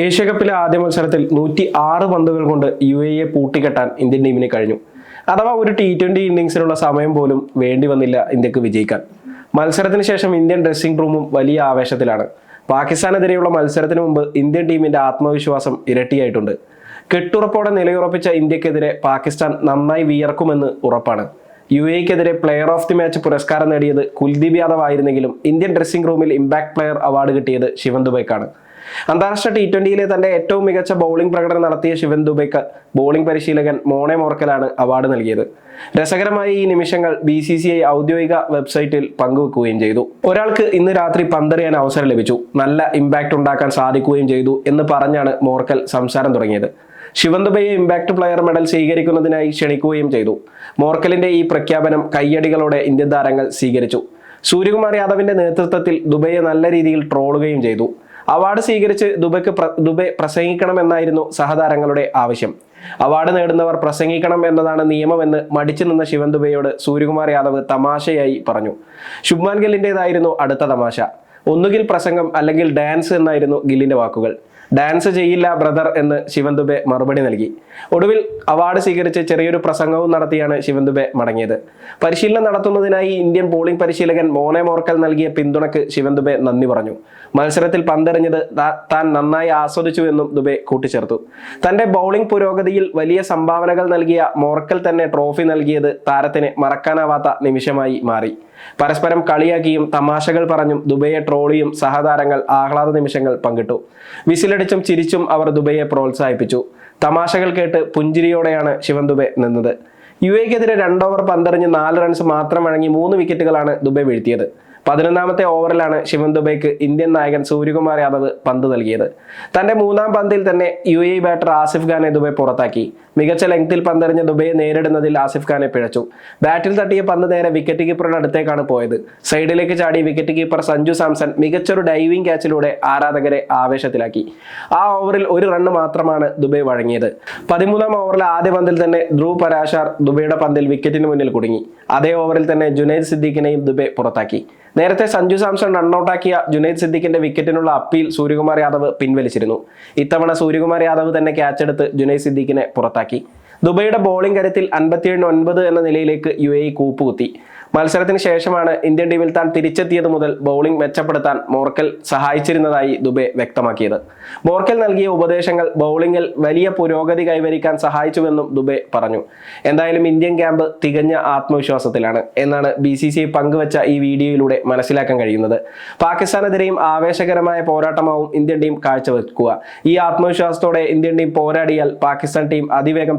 Asia കപ്പിലെ ആദ്യ മത്സരത്തിൽ നൂറ്റി ആറ് പന്തുകൾ കൊണ്ട് യു എ എ പൂട്ടിക്കെട്ടാൻ ഇന്ത്യൻ ടീമിന് കഴിഞ്ഞു. അഥവാ ഒരു ടി ട്വന്റി ഇന്നിങ്സിനുള്ള സമയം പോലും വേണ്ടി വന്നില്ല ഇന്ത്യയ്ക്ക് വിജയിക്കാൻ. മത്സരത്തിന് ശേഷം ഇന്ത്യൻ ഡ്രസ്സിംഗ് റൂമും വലിയ ആവേശത്തിലാണ്. പാകിസ്ഥാനെതിരെയുള്ള മത്സരത്തിന് മുമ്പ് ഇന്ത്യൻ ടീമിന്റെ ആത്മവിശ്വാസം ഇരട്ടിയായിട്ടുണ്ട്. കെട്ടുറപ്പോടെ നിലയുറപ്പിച്ച ഇന്ത്യക്കെതിരെ പാകിസ്ഥാൻ നന്നായി വിയർക്കുമെന്ന് ഉറപ്പാണ്. യു എക്കെതിരെ പ്ലെയർ ഓഫ് ദി മാച്ച് പുരസ്കാരം നേടിയത് കുൽദീപ് യാദവ് ആയിരുന്നെങ്കിലും ഇന്ത്യൻ ഡ്രസ്സിംഗ് റൂമിൽ ഇമ്പാക്ട് പ്ലെയർ അവാർഡ് കിട്ടിയത് ശിവൻ ദുബൈക്കാണ്. അന്താരാഷ്ട്ര ടി ട്വന്റിയിലെ തന്റെ ഏറ്റവും മികച്ച ബൗളിംഗ് പ്രകടനം നടത്തിയ ശിവൻ ദുബൈക്ക് ബോളിംഗ് പരിശീലകൻ മോണെ മോർക്കലാണ് അവാർഡ് നൽകിയത്. രസകരമായ ഈ നിമിഷങ്ങൾ ബി സി സി ഐ ഔദ്യോഗിക വെബ്സൈറ്റിൽ പങ്കുവെക്കുകയും ചെയ്തു. ഒരാൾക്ക് ഇന്ന് രാത്രി പന്തെറിയാൻ അവസരം ലഭിച്ചു. നല്ല ഇമ്പാക്ട് ഉണ്ടാക്കാൻ സാധിക്കുകയും ചെയ്തു എന്ന് പറഞ്ഞാണ് മോർക്കൽ സംസാരം തുടങ്ങിയത്. ശിവൻ ദുബൈയെ ഇമ്പാക്ട് പ്ലെയർ മെഡൽ സ്വീകരിക്കുന്നതിനായി ക്ഷണിക്കുകയും ചെയ്തു. മോർക്കലിന്റെ ഈ പ്രഖ്യാപനം കയ്യടികളോടെ ഇന്ത്യൻ താരങ്ങൾ സ്വീകരിച്ചു. സൂര്യകുമാർ യാദവിന്റെ നേതൃത്വത്തിൽ ദുബൈയെ നല്ല രീതിയിൽ ട്രോളുകയും ചെയ്തു. അവാർഡ് സ്വീകരിച്ച് ദുബൈക്ക് ദുബൈ പ്രസംഗിക്കണം എന്നായിരുന്നു സഹതാരങ്ങളുടെ ആവശ്യം. അവാർഡ് നേടുന്നവർ പ്രസംഗിക്കണം എന്നതാണ് നിയമമെന്ന് മടിച്ചു നിന്ന ശിവൻ ദുബൈയോട് സൂര്യകുമാർ യാദവ് തമാശയായി പറഞ്ഞു. ശുഭ്മാൻ ഗില്ലിന്റെതായിരുന്നു അടുത്ത തമാശ. ഒന്നുകിൽ പ്രസംഗം അല്ലെങ്കിൽ ഡാൻസ് എന്നായിരുന്നു ഗില്ലിന്റെ വാക്കുകൾ. ഡാൻസ് ചെയ്യില്ല ബ്രദർ എന്ന് ശിവൻ ദുബെ മറുപടി നൽകി. ഒടുവിൽ അവാർഡ് സ്വീകരിച്ച് ചെറിയൊരു പ്രസംഗവും നടത്തിയാണ് ശിവൻ ദുബെ മടങ്ങിയത്. പരിശീലനം നടത്തുന്നതിനായി ഇന്ത്യൻ ബോളിംഗ് പരിശീലകൻ മോനെ മോർക്കൽ നൽകിയ പിന്തുണക്ക് ശിവൻ ദുബെ നന്ദി പറഞ്ഞു. മത്സരത്തിൽ പന്തെറിഞ്ഞത് താൻ നന്നായി ആസ്വദിച്ചു എന്നും ദുബെ കൂട്ടിച്ചേർത്തു. തന്റെ ബൗളിംഗ് പുരോഗതിയിൽ വലിയ സംഭാവനകൾ നൽകിയ മോർക്കൽ തന്നെ ട്രോഫി നൽകിയത് താരത്തിന് മറക്കാനാവാത്ത നിമിഷമായി മാറി. പരസ്പരം കളിയാക്കിയും തമാശകൾ പറഞ്ഞും ദുബൈയെ ട്രോളിയും സഹതാരങ്ങൾ ആഹ്ലാദ നിമിഷങ്ങൾ പങ്കിട്ടു. വിസിലടിച്ചും ചിരിച്ചും അവർ ദുബൈയെ പ്രോത്സാഹിപ്പിച്ചു. തമാശകൾ കേട്ട് പുഞ്ചിരിയോടെയാണ് ശിവൻ ദുബെ നിന്നത്. യു എക്കെതിരെ രണ്ട് ഓവർ പന്തെറിഞ്ഞ് നാല് റൺസ് മാത്രം വഴങ്ങി മൂന്ന് വിക്കറ്റുകളാണ് ദുബൈ വീഴ്ത്തിയത്. പതിനൊന്നാമത്തെ ഓവറിലാണ് ശിവൻ ദുബൈക്ക് ഇന്ത്യൻ നായകൻ സൂര്യകുമാർ യാദവ് പന്ത് നൽകിയത്. തന്റെ മൂന്നാം പന്തിൽ തന്നെ യു എ ബാറ്റർ ആസിഫ് ഖാനെ ദുബൈ പുറത്താക്കി. മികച്ച ലെങ്തിൽ പന്തെറിഞ്ഞ ദുബൈയെ നേരിടുന്നതിൽ ആസിഫ് ഖാനെ പിഴച്ചു. ബാറ്റിൽ തട്ടിയ പന്ത് നേരെ വിക്കറ്റ് കീപ്പറുടെ അടുത്തേക്കാണ് പോയത്. സൈഡിലേക്ക് ചാടി വിക്കറ്റ് കീപ്പർ സഞ്ജു സാംസൺ മികച്ചൊരു ഡൈവിംഗ് ക്യാച്ചിലൂടെ ആരാധകരെ ആവേശത്തിലാക്കി. ആ ഓവറിൽ ഒരു റണ്ണ് മാത്രമാണ് ദുബൈ വഴങ്ങിയത്. പതിമൂന്നാം ഓവറിലെ ആദ്യ പന്തിൽ തന്നെ ധ്രുവ് പരാശാർ ദുബൈയുടെ പന്തിൽ വിക്കറ്റിന് മുന്നിൽ കുടുങ്ങി. അതേ ഓവറിൽ തന്നെ ജുനൈദ് സിദ്ദീഖിനെയും ദുബൈ പുറത്താക്കി. നേരത്തെ സഞ്ജു സാംസൺ റണ്ണൌട്ടാക്കിയ ജുനൈദ് സിദ്ദിഖിന്റെ വിക്കറ്റിനുള്ള അപ്പീൽ സൂര്യകുമാർ യാദവ് പിൻവലിച്ചിരുന്നു. ഇത്തവണ സൂര്യകുമാർ യാദവ് തന്നെ ക്യാച്ചെടുത്ത് ജുനൈദ് സിദ്ദിഖിനെ പുറത്താക്കി. ദുബൈയുടെ ബോളിംഗ് കരുത്തിൽ അൻപത്തിയേഴിന് ഒൻപത് എന്ന നിലയിലേക്ക് യു എ കൂപ്പുകുത്തി. മത്സരത്തിന് ശേഷമാണ് ഇന്ത്യൻ ടീമിൽ താൻ തിരിച്ചെത്തിയത് മുതൽ ബൗളിംഗ് മെച്ചപ്പെടുത്താൻ മോർക്കൽ സഹായിച്ചിരുന്നതായി ദുബെ വ്യക്തമാക്കിയത്. മോർക്കൽ നൽകിയ ഉപദേശങ്ങൾ ബൗളിംഗിൽ വലിയ പുരോഗതി കൈവരിക്കാൻ സഹായിച്ചുവെന്നും ദുബെ പറഞ്ഞു. എന്തായാലും ഇന്ത്യൻ ക്യാമ്പ് തികഞ്ഞ ആത്മവിശ്വാസത്തിലാണ് എന്നാണ് ബി സി സി പങ്കുവച്ച ഈ വീഡിയോയിലൂടെ മനസ്സിലാക്കാൻ കഴിയുന്നത്. പാകിസ്ഥാനെതിരെയും ആവേശകരമായ പോരാട്ടമാവും ഇന്ത്യൻ ടീം കാഴ്ചവെക്കുക. ഈ ആത്മവിശ്വാസത്തോടെ ഇന്ത്യൻ ടീം പോരാടിയാൽ പാകിസ്ഥാൻ ടീം അതിവേഗം